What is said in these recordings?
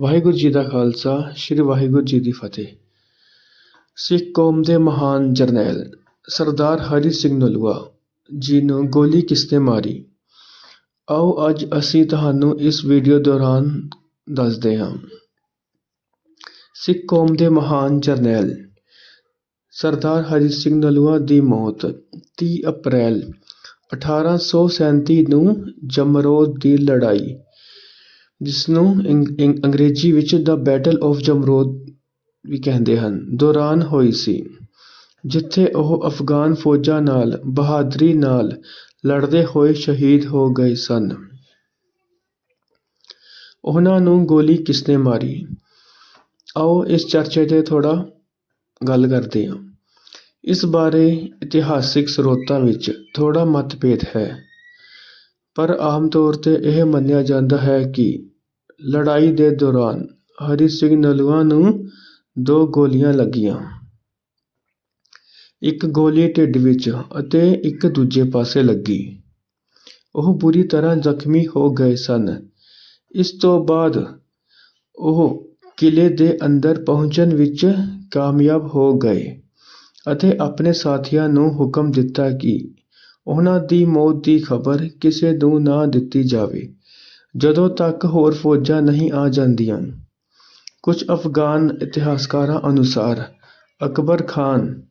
ਵਾਹਿਗੁਰੂ ਜੀ ਦਾ ਖਾਲਸਾ, ਸ੍ਰੀ ਵਾਹਿਗੁਰੂ ਜੀ ਦੀ ਫਤਿਹ। ਸਿੱਖ ਕੌਮ ਦੇ ਮਹਾਨ ਜਰਨੈਲ ਸਰਦਾਰ ਹਰੀ ਸਿੰਘ ਨਲੂਆ ਜੀ ਨੂੰ ਗੋਲੀ ਕਿਸਨੇ ਮਾਰੀ? ਆਓ ਅੱਜ ਅਸੀਂ ਤੁਹਾਨੂੰ ਇਸ ਵੀਡੀਓ ਦੌਰਾਨ ਦੱਸਦੇ ਹਾਂ। ਸਿੱਖ ਕੌਮ ਦੇ ਮਹਾਨ ਜਰਨੈਲ ਸਰਦਾਰ ਹਰੀ ਸਿੰਘ ਨਲੂਆ ਦੀ ਮੌਤ 30 ਅਪ੍ਰੈਲ 1837 ਨੂੰ ਜਮਰੋਦ ਦੀ ਲੜਾਈ ਜਿਸਨੂੰ ਅੰਗ- ਅੰਗਰੇਜ਼ੀ ਵਿੱਚ ਦ ਬੈਟਲ ਆਫ ਜਮਰੋਦ ਵੀ ਕਹਿੰਦੇ ਹਨ। ਦੌਰਾਨ ਹੋਈ ਸੀ, ਜਿੱਥੇ ਉਹ ਅਫਗਾਨ ਫੌਜਾਂ ਨਾਲ, ਬਹਾਦਰੀ ਨਾਲ ਲੜਦੇ ਹੋਏ ਸ਼ਹੀਦ ਹੋ ਗਏ ਸਨ। ਉਹਨਾਂ ਨੂੰ ਗੋਲੀ ਕਿਸਨੇ ਮਾਰੀ? ਆਓ ਇਸ ਚਰਚੇ ਤੇ ਥੋੜਾ ਗੱਲ ਕਰਦੇ ਹਾਂ। ਇਸ ਬਾਰੇ ਇਤਿਹਾਸਿਕ ਸਰੋਤਾਂ ਵਿੱਚ ਥੋੜਾ ਮਤਭੇਦ ਹੈ। ਪਰ ਆਮ ਤੌਰ ਤੇ ਇਹ ਮੰਨਿਆ ਜਾਂਦਾ ਹੈ ਕਿ ਲੜਾਈ ਦੇ ਦੌਰਾਨ ਹਰੀ ਸਿੰਘ ਨਲੂਆ ਨੂੰ ਦੋ ਗੋਲੀਆਂ ਲੱਗੀਆਂ। ਇੱਕ ਗੋਲੀ ਢਿੱਡ ਵਿੱਚ ਅਤੇ ਇੱਕ ਦੂਜੇ ਪਾਸੇ ਲੱਗੀ। ਉਹ ਬੁਰੀ ਤਰ੍ਹਾਂ ਜ਼ਖਮੀ ਹੋ ਗਏ ਸਨ। ਇਸ ਤੋਂ ਬਾਅਦ ਉਹ ਕਿਲੇ ਦੇ ਅੰਦਰ ਪਹੁੰਚਣ ਵਿੱਚ ਕਾਮਯਾਬ ਹੋ ਗਏ ਅਤੇ ਆਪਣੇ ਸਾਥੀਆਂ ਨੂੰ ਹੁਕਮ ਦਿੱਤਾ ਕਿ ਉਹਨਾਂ ਦੀ ਮੌਤ ਦੀ ਖਬਰ ਕਿਸੇ ਨੂੰ ਨਾ ਦਿੱਤੀ ਜਾਵੇ। ਜਦੋਂ ਤੱਕ ਹੋਰ ਫੌਜਾਂ ਨਹੀਂ ਆ ਜਾਂਦੀਆਂ। ਕੁਝ ਅਫਗਾਨ ਇਤਿਹਾਸਕਾਰਾਂ ਅਨੁਸਾਰ ਅਕਬਰ ਖਾਨ,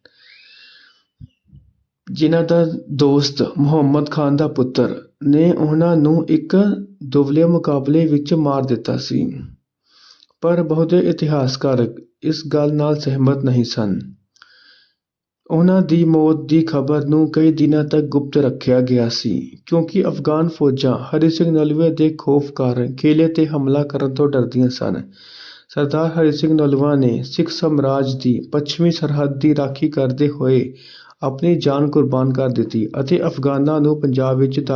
ਜਿਨ੍ਹਾਂ ਦਾ ਦੋਸਤ ਮੁਹੰਮਦ ਖਾਨ ਦਾ ਪੁੱਤਰ, ਨੇ ਉਹਨਾਂ ਨੂੰ ਇੱਕ ਦੁਵਲੇ ਮੁਕਾਬਲੇ ਵਿੱਚ ਮਾਰ ਦਿੱਤਾ ਸੀ। ਪਰ ਬਹੁਤੇ ਇਤਿਹਾਸਕਾਰ ਇਸ ਗੱਲ ਨਾਲ ਸਹਿਮਤ ਨਹੀਂ ਸਨ। ਉਹਨਾਂ ਦੀ ਮੌਤ ਦੀ ਖਬਰ ਨੂੰ ਕਈ ਦਿਨਾਂ ਤੱਕ ਗੁਪਤ ਰੱਖਿਆ ਗਿਆ ਸੀ, ਕਿਉਂਕਿ ਅਫਗਾਨ ਫੌਜਾਂ ਹਰੀ ਸਿੰਘ ਨਲੂਏ ਦੇ ਖੌਫ ਕਾਰਨ ਕਿਲੇ ਤੇ ਹਮਲਾ ਕਰਨ ਤੋਂ ਡਰਦੀਆਂ ਸਨ। ਸਰਦਾਰ ਹਰੀ ਸਿੰਘ ਨਲੂਆ ਨੇ ਸਿੱਖ ਸਾਮਰਾਜ ਦੀ ਪੱਛਮੀ ਸਰਹੱਦ ਦੀ ਰਾਖੀ ਕਰਦੇ ਹੋਏ ਆਪਣੀ ਜਾਨ ਕੁਰਬਾਨ ਕਰ ਦਿੱਤੀ ਅਤੇ ਅਫਗਾਨਾਂ ਨੂੰ ਪੰਜਾਬ ਵਿੱਚ ਦਾ